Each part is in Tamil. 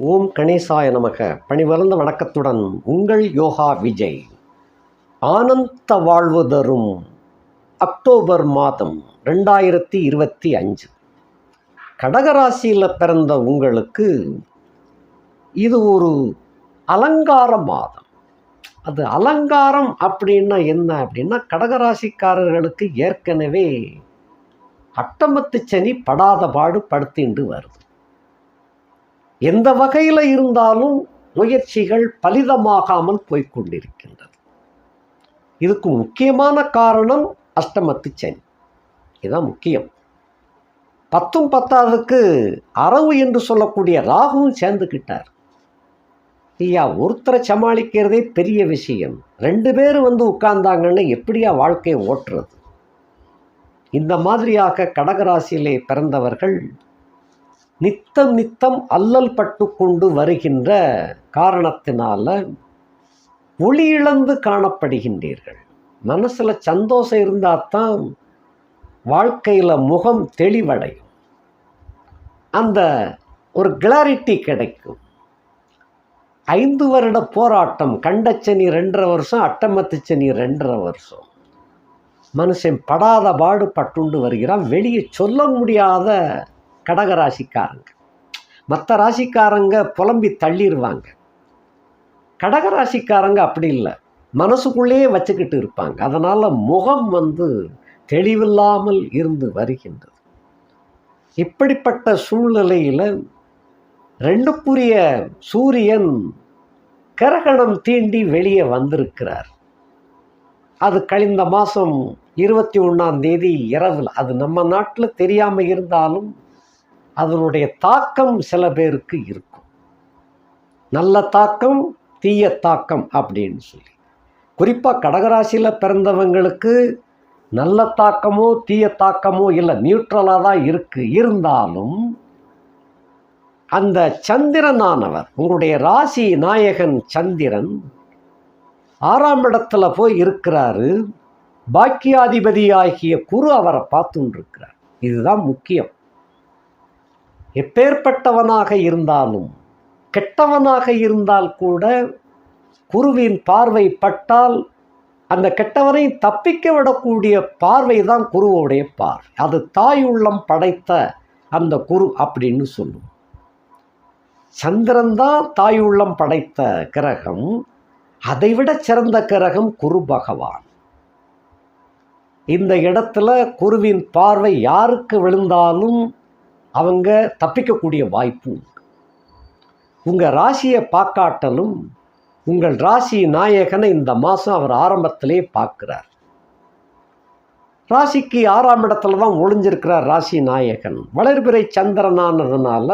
ஓம் கணேசாய நமக. பணிவளர்ந்த வணக்கத்துடன் உங்கள் யோகா விஜய். ஆனந்த வாழ்வு தரும் அக்டோபர் மாதம் ரெண்டாயிரத்தி இருபத்தி அஞ்சு கடகராசியில் பிறந்த உங்களுக்கு இது ஒரு அலங்கார மாதம். அது அலங்காரம் அப்படின்னா என்ன அப்படின்னா கடகராசிக்காரர்களுக்கு ஏற்கனவே அட்டமத்து சனி படாத பாடு படுத்திண்டு வருது. எந்த வகையில் இருந்தாலும் முயற்சிகள் பலிதமாகாமல் போய்க்கொண்டிருக்கின்றது. இதுக்கு முக்கியமான காரணம் அஷ்டமத்து சனி. இதுதான் முக்கியம். பத்தும் பத்தாவதுக்கு அரவு என்று சொல்லக்கூடிய ராகுவும் சேர்ந்துக்கிட்டார் ஐயா ஒருத்தரை சமாளிக்கிறதே பெரிய விஷயம். ரெண்டு பேர் வந்து உட்கார்ந்தாங்கன்னு எப்படியா வாழ்க்கையை ஓட்டுறது? இந்த மாதிரியாக கடகராசியிலே பிறந்தவர்கள் நித்தம் நித்தம் அல்லல் பட்டு கொண்டு வருகின்ற காரணத்தினால ஒளி இழந்து காணப்படுகின்றீர்கள். மனசில் சந்தோஷம் இருந்தால் தான் வாழ்க்கையில் முகம் தெளிவடையும். அந்த ஒரு கிளாரிட்டி கிடைக்கும். ஐந்து வருட போராட்டம் கண்டச்சனி ரெண்டரை வருஷம் அட்டமத்துச்சனி ரெண்டரை வருஷம். மனுஷன் படாத பாடு பட்டுண்டு வருகிறான் வெளியே சொல்ல முடியாத கடகராசிக்காரங்க. மற்ற ராசிக்காரங்க புலம்பி தள்ளிடுவாங்க கடகராசிக்காரங்க அப்படி இல்லை. மனசுக்குள்ளேயே வச்சுக்கிட்டு இருப்பாங்க. அதனால் முகம் வந்து தெளிவில்லாமல் இருந்து வருகின்றது. இப்படிப்பட்ட சூழ்நிலையில் ரெண்டுக்குரிய சூரியன் கிரகணம் தீண்டி வெளியே வந்திருக்கிறார். அது கழிந்த மாதம் இருபத்தி ஒன்றாம் தேதி இரவில். அது நம்ம நாட்டில் தெரியாமல் இருந்தாலும் அதனுடைய தாக்கம் சில பேருக்கு இருக்கும். நல்ல தாக்கம் தீய தாக்கம் அப்படின்னு சொல்லி. குறிப்பாக கடகராசியில் பிறந்தவங்களுக்கு நல்ல தாக்கமோ தீய தாக்கமோ இல்லை நியூட்ரலாக தான் இருக்குது இருந்தாலும் அந்த சந்திரனானவர் உங்களுடைய ராசி நாயகன் சந்திரன் ஆறாம் இடத்துல போய் இருக்கிறாரு. பாக்கியாதிபதியாகிய குரு அவரை பார்த்துன்னு இருக்கிறார் இதுதான் முக்கியம். எப்பேற்பட்டவனாக இருந்தாலும் கெட்டவனாக இருந்தால் கூட குருவின் பார்வை பட்டால் அந்த கெட்டவனை தப்பிக்க விடக்கூடிய பார்வை தான் குருவோடைய பார்வை. அது தாய் உள்ளம் படைத்த அந்த குரு அப்படின்னு சொல்லும் சந்திரன் தான் தாய் உள்ளம் படைத்த கிரகம் அதைவிட சிறந்த கிரகம் குரு பகவான். இந்த இடத்துல குருவின் பார்வை யாருக்கு விழுந்தாலும் அவங்க தப்பிக்கக்கூடிய வாய்ப்பு உங்கள் ராசியை பார்க்காட்டலும் உங்கள் ராசி நாயகனை இந்த மாதம் அவர் ஆரம்பத்திலே பார்க்குறார். ராசிக்கு ஆறாம் இடத்துல தான் ஒளிஞ்சிருக்கிறார் ராசி நாயகன். வளர்பிறை சந்திரனானதுனால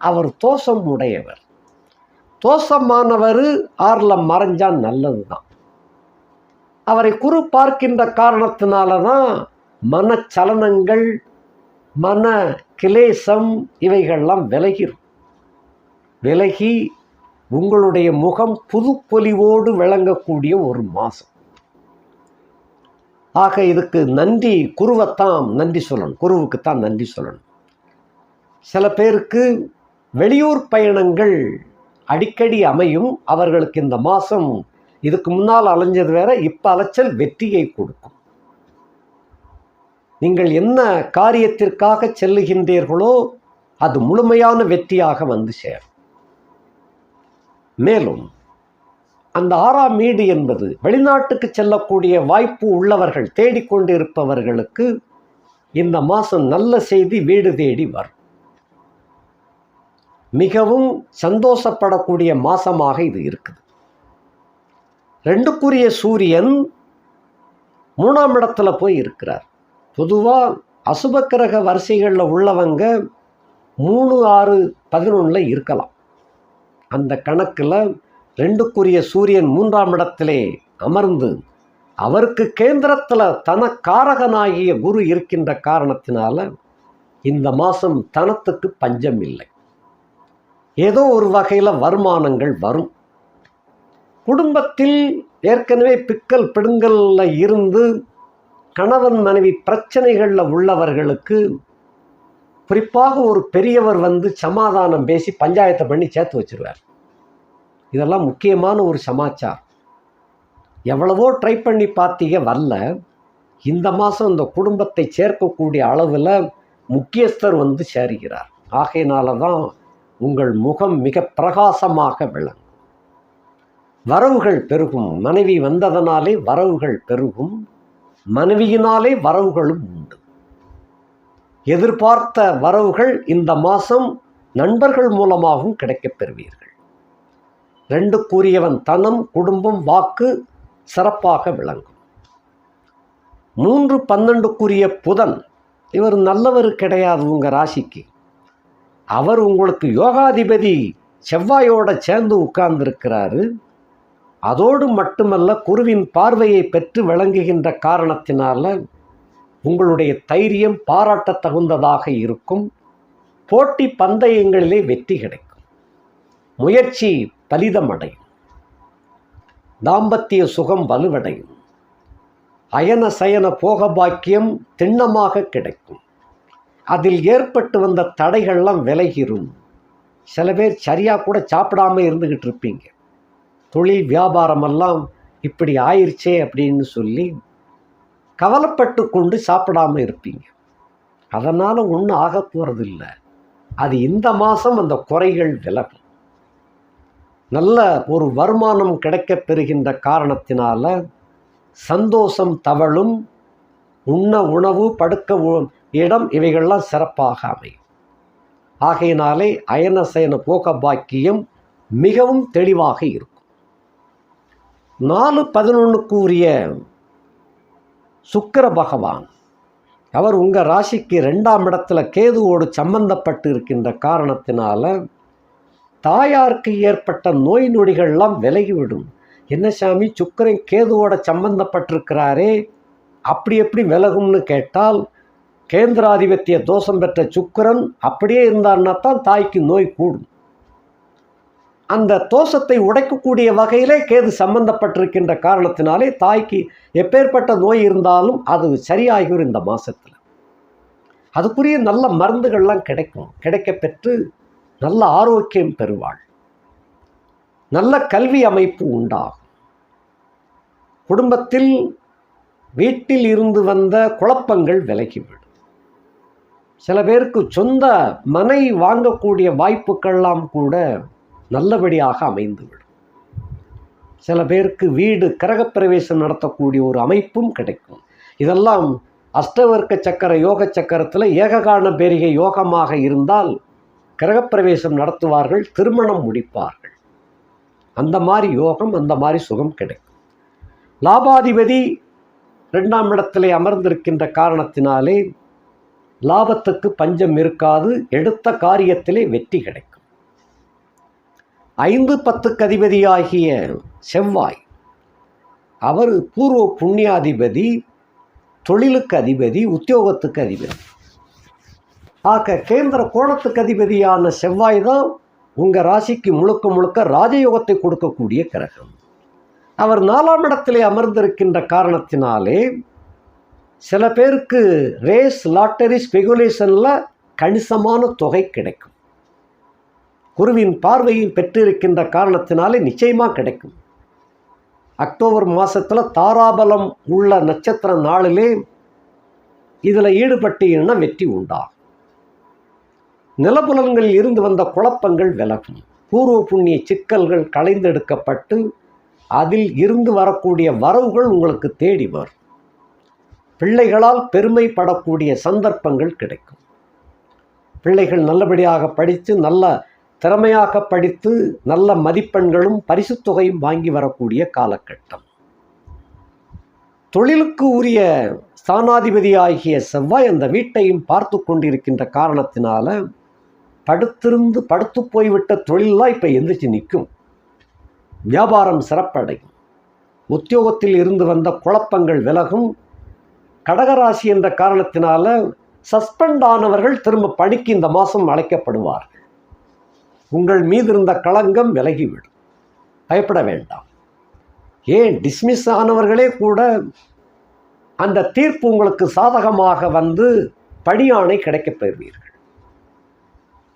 அவர் தோஷம் உடையவர். தோஷமானவர் ஆறில் மறைஞ்சால் நல்லது தான் அவரை குறு பார்க்கின்ற காரணத்தினால தான் மனச்சலனங்கள் மன கிளேசம் இவைகள்லாம் விலகிடும் விலகி உங்களுடைய முகம் புதுப்பொலிவோடு விளங்கக்கூடிய ஒரு மாதம் ஆக இதுக்கு நன்றி குருவைத்தான் நன்றி சொல்லணும். குருவுக்குத்தான் நன்றி சொல்லணும். சில பேருக்கு வெளியூர் பயணங்கள் அடிக்கடி அமையும். அவர்களுக்கு இந்த மாதம் இதுக்கு முன்னால் அலைஞ்சது வேற இப்போ அலைச்சல் வெற்றியை கொடுக்கும். நீங்கள் என்ன காரியத்திற்காக செல்லுகின்றீர்களோ அது முழுமையான வெற்றியாக வந்து சேரும். மேலும் அந்த ஆறாம் வீடு என்பது வெளிநாட்டுக்கு செல்லக்கூடிய வாய்ப்பு உள்ளவர்கள் தேடிக்கொண்டிருப்பவர்களுக்கு இந்த மாதம் நல்ல செய்தி வீடு தேடி வரும். மிகவும் சந்தோஷப்படக்கூடிய மாதமாக இது இருக்குது. ரெண்டுக்குரிய சூரியன் மூணாம் இடத்துல போய் இருக்கிறார். பொதுவாக அசுபக்கிரக வரிசைகளில் உள்ளவங்க மூணு ஆறு பதினொன்றில் இருக்கலாம். அந்த கணக்கில் ரெண்டுக்குரிய சூரியன் மூன்றாம் இடத்திலே அமர்ந்து அவருக்கு கேந்திரத்தில் தனக்காரகனாகிய குரு இருக்கின்ற காரணத்தினால இந்த மாதம் தனத்துக்கு பஞ்சம் இல்லை. ஏதோ ஒரு வகையில் வருமானங்கள் வரும். குடும்பத்தில் ஏற்கனவே பிக்கல் பிடுங்கல்ல இருந்து கணவன் மனைவி பிரச்சனைகளில் உள்ளவர்களுக்கு குறிப்பாக ஒரு பெரியவர் வந்து சமாதானம் பேசி பஞ்சாயத்தை பண்ணி சேர்த்து வச்சிருவார். இதெல்லாம் முக்கியமான ஒரு சமாச்சாரம். எவ்வளவோ ட்ரை பண்ணி பார்த்தீங்க வரல. இந்த மாதம் இந்த குடும்பத்தை சேர்க்கக்கூடிய அளவில் முக்கியஸ்தர் வந்து சேருகிறார். ஆகையினால தான் உங்கள் முகம் மிக பிரகாசமாக விளங்கும். வரவுகள் பெருகும். மனைவி வந்ததனாலே வரவுகள் பெருகும். மனைவியினாலே வரவுகளும் உண்டு. எதிர்பார்த்த வரவுகள் இந்த மாதம் நண்பர்கள் மூலமாகவும் கிடைக்கப் பெறுவீர்கள். ரெண்டுக்குரியவன் தனம் குடும்பம் வாக்கு சிறப்பாக விளங்கும். மூன்று பன்னெண்டுக்குரிய புதன் இவர் நல்லவர் கிடையாது உங்கள் ராசிக்கு. அவர் உங்களுக்கு யோகாதிபதி செவ்வாயோட சேர்ந்து உட்கார்ந்திருக்கிறாரு. அதோடு மட்டுமல்ல குருவின் பார்வையை பெற்று விளங்குகின்ற காரணத்தினால உங்களுடைய தைரியம் பாராட்ட தகுந்ததாக இருக்கும். போட்டி பந்தயங்களிலே வெற்றி கிடைக்கும். முயற்சி பலிதமடையும். தாம்பத்திய சுகம் வலுவடையும். அயன சயன போக பாக்கியம் திண்ணமாக கிடைக்கும். அதில் ஏற்பட்டு வந்த தடைகள்லாம் விலகிரும். சில பேர் சரியாக கூட சாப்பிடாம இருந்துக்கிட்டு இருப்பீங்க. தொழில் வியாபாரமெல்லாம் இப்படி ஆயிடுச்சே அப்படின்னு சொல்லி கவலைப்பட்டு கொண்டு சாப்பிடாமல் இருப்பீங்க. அதனால் ஒன்றும் ஆக போகிறதில்ல அது இந்த மாதம் அந்த குறைகள் விலகும். நல்ல ஒரு வருமானம் கிடைக்கப் பெறுகின்ற காரணத்தினால சந்தோஷம் தவழும் உண்ண உணவு படுக்க உ- இடம் இவைகள்லாம் சிறப்பாக அமையும். ஆகையினாலே அயனசயன போக பாக்கியம் மிகவும் தெளிவாக இருக்கும். நாலு பதினொன்றுக்கு உரிய சுக்கிர பகவான் அவர் உங்கள் ராசிக்கு ரெண்டாம் இடத்துல கேதுவோடு சம்பந்தப்பட்டு இருக்கின்ற காரணத்தினால தாயாருக்கு ஏற்பட்ட நோய் நொடிகள்லாம் விலகிவிடும். என்ன சாமி சுக்கிரன் கேதுவோட சம்பந்தப்பட்டிருக்கிறாரே அப்படி எப்படி விலகும்னு கேட்டால் கேந்திராதிபத்திய தோஷம் பெற்ற சுக்கிரன் அப்படியே இருந்தான்னா தான் தாய்க்கு நோய் கூடும். அந்த தோஷத்தை உடைக்கக்கூடிய வகையிலே கேது சம்பந்தப்பட்டிருக்கின்ற காரணத்தினாலே தாய்க்கு எப்பேற்பட்ட நோய் இருந்தாலும் அது சரியாகிவிடும் இந்த மாதத்தில் அதுக்குரிய நல்ல மருந்துகள்லாம் கிடைக்கும். கிடைக்கப் பெற்று நல்ல ஆரோக்கியம் பெறுவாள். நல்ல கல்வி அமைப்பு உண்டாகும். குடும்பத்தில் வீட்டில் இருந்து வந்த குழப்பங்கள் விலகிவிடும். சில பேருக்கு சொந்த மனை வாங்கக்கூடிய வாய்ப்புக்கெல்லாம் கூட நல்லபடியாக அமைந்துவிடும். சில பேருக்கு வீடு கிரகப்பிரவேசம் நடத்தக்கூடிய ஒரு அமைப்பும் கிடைக்கும். இதெல்லாம் அஷ்டவர்க்க சக்கர யோக சக்கரத்தில் ஏககான பேரிகை யோகமாக இருந்தால் கிரகப்பிரவேசம் நடத்துவார்கள் திருமணம் முடிப்பார்கள். அந்த மாதிரி யோகம் அந்த மாதிரி சுகம் கிடைக்கும். லாபாதிபதி ரெண்டாம் இடத்திலே அமர்ந்திருக்கின்ற காரணத்தினாலே லாபத்துக்கு பஞ்சம் இருக்காது எடுத்த காரியத்திலே வெற்றி கிடைக்கும். ஐந்து பத்துக்கு அதிபதியாகிய செவ்வாய். அவர் பூர்வ புண்ணியாதிபதி தொழிலுக்கு அதிபதி உத்தியோகத்துக்கு அதிபதி ஆக கேந்திர கோணத்துக்கு அதிபதியான செவ்வாய் தான் உங்கள் ராசிக்கு முழுக்க முழுக்க ராஜயோகத்தை கொடுக்கக்கூடிய கிரகம். அவர் நாலாம் இடத்திலே அமர்ந்திருக்கின்ற காரணத்தினாலே சில பேருக்கு ரேஸ் லாட்டரி ஸ்பெகுலேஷனில் கணிசமான தொகை கிடைக்கும். குருவின் பார்வையில் பெற்றிருக்கின்ற காரணத்தினாலே நிச்சயமாக கிடைக்கும். அக்டோபர் மாதத்தில் தாராபலம் உள்ள நட்சத்திர நாளிலே இதில் ஈடுபட்டீங்கன்னா வெற்றி உண்டாகும். நிலப்புலன்களில் இருந்து வந்த குழப்பங்கள் விலகும். பூர்வ புண்ணிய சிக்கல்கள் களைந்தெடுக்கப்பட்டு அதில் இருந்து வரக்கூடிய வரவுகள் உங்களுக்கு தேடி வரும். பிள்ளைகளால் பெருமைப்படக்கூடிய சந்தர்ப்பங்கள் கிடைக்கும். பிள்ளைகள் நல்லபடியாக படித்து நல்ல திறமையாக படித்து நல்ல மதிப்பெண்களும் பரிசுத் தொகையும் வாங்கி வரக்கூடிய காலகட்டம். தொழிலுக்கு உரிய ஸ்தானாதிபதியாகிய செவ்வாய் அந்த வீட்டையும் பார்த்து கொண்டிருக்கின்ற காரணத்தினால படுத்திருந்து படுத்து போய்விட்ட தொழிலெலாம் இப்போ எந்திரிச்சு நிற்கும். வியாபாரம் சிறப்படையும். உத்தியோகத்தில் இருந்து வந்த குழப்பங்கள் விலகும். கடகராசி என்ற காரணத்தினால சஸ்பெண்ட் ஆனவர்கள் திரும்ப பணிக்கு இந்த மாதம் அழைக்கப்படுவார்கள். உங்கள் மீது இருந்த களங்கம் விலகிவிடும். பயப்பட வேண்டாம். ஏன் டிஸ்மிஸ் ஆனவர்களே கூட அந்த தீர்ப்பு உங்களுக்கு சாதகமாக வந்து பணியாணை கிடைக்கப் பெறுவீர்கள்.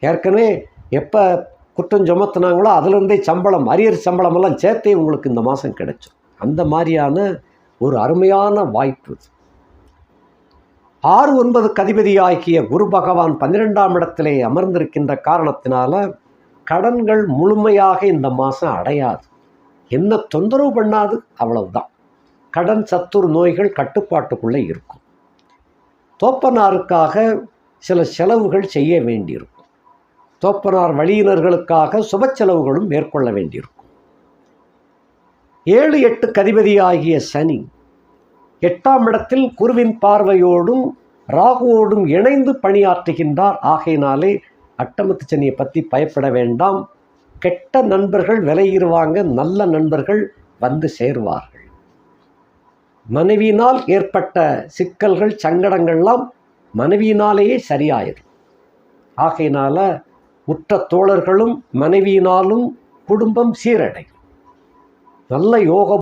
ஏற்கனவே எப்போ குற்றம் சுமத்துனாங்களோ அதுலேருந்தே சம்பளம் அரியர் சம்பளமெல்லாம் சேர்த்தே உங்களுக்கு இந்த மாதம் கிடைச்சோம் அந்த மாதிரியான ஒரு அருமையான வாய்ப்பு இது. ஆறு ஒன்பது கதிபதியாகிய குரு பகவான் பன்னிரெண்டாம் இடத்திலே அமர்ந்திருக்கின்ற காரணத்தினால கடன்கள் முழுமையாக இந்த மாதம் அடையாது. என்ன தொந்தரவு பண்ணாது அவ்வளவுதான். கடன் சத்துரு நோய்கள் கட்டுப்பாட்டுக்குள்ளே இருக்கும். தோப்பனாருக்காக சில செலவுகள் செய்ய வேண்டியிருக்கும். தோப்பனார் வழியினர்களுக்காக சுப செலவுகளும் மேற்கொள்ள வேண்டியிருக்கும். ஏழு எட்டு கதிபதியாகிய சனி எட்டாம் இடத்தில் குருவின் பார்வையோடும் ராகுவோடும் இணைந்து பணியாற்றுகின்றார். ஆகையினாலே அட்டமத்து சனியை பற்றி பயப்பட வேண்டாம். கெட்ட நண்பர்கள் விலையிடுவாங்க நல்ல நண்பர்கள் வந்து சேருவார்கள். மனைவியினால் ஏற்பட்ட சிக்கல்கள் சங்கடங்கள்லாம் மனைவியினாலேயே சரியாயிடும் ஆகையினால உற்ற தோழர்களும் மனைவியினாலும் குடும்பம் சீரடையும். நல்ல யோக